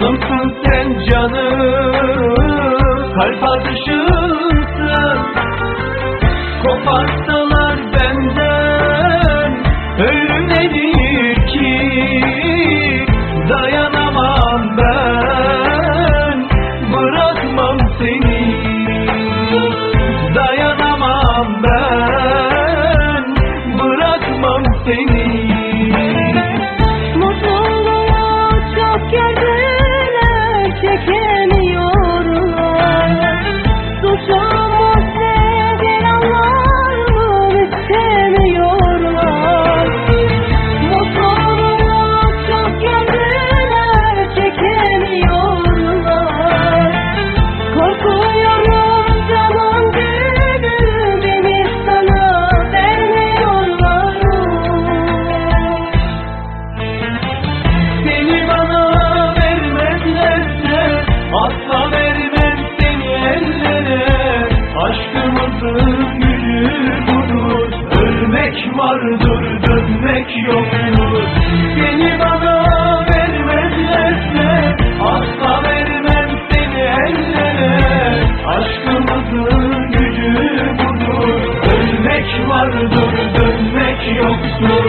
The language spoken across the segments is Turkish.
Yıldımsın sen canım Kalp atışımsın Koparsalar benden Ölüm nedir ki Dayanamam ben Bırakmam seni. Dayanamam ben Bırakmam seni. Vardır dönmek yoktur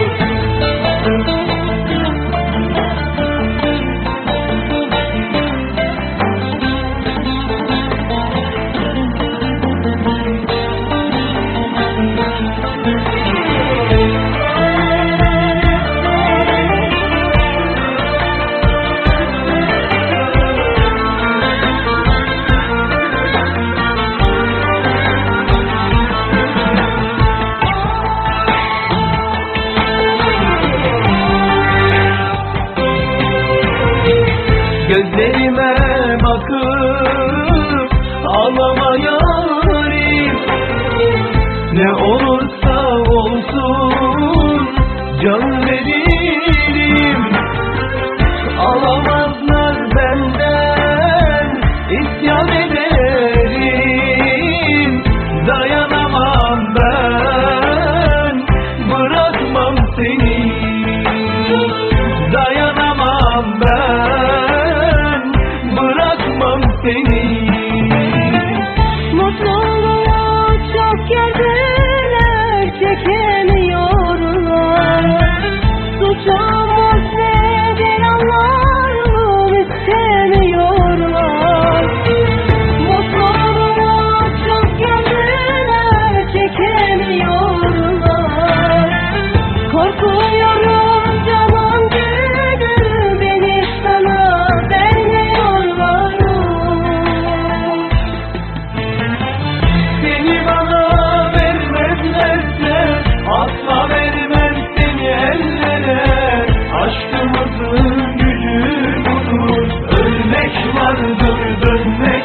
Gözlerime bakıp ağlama yarim Ne olursa olsun can verir the name.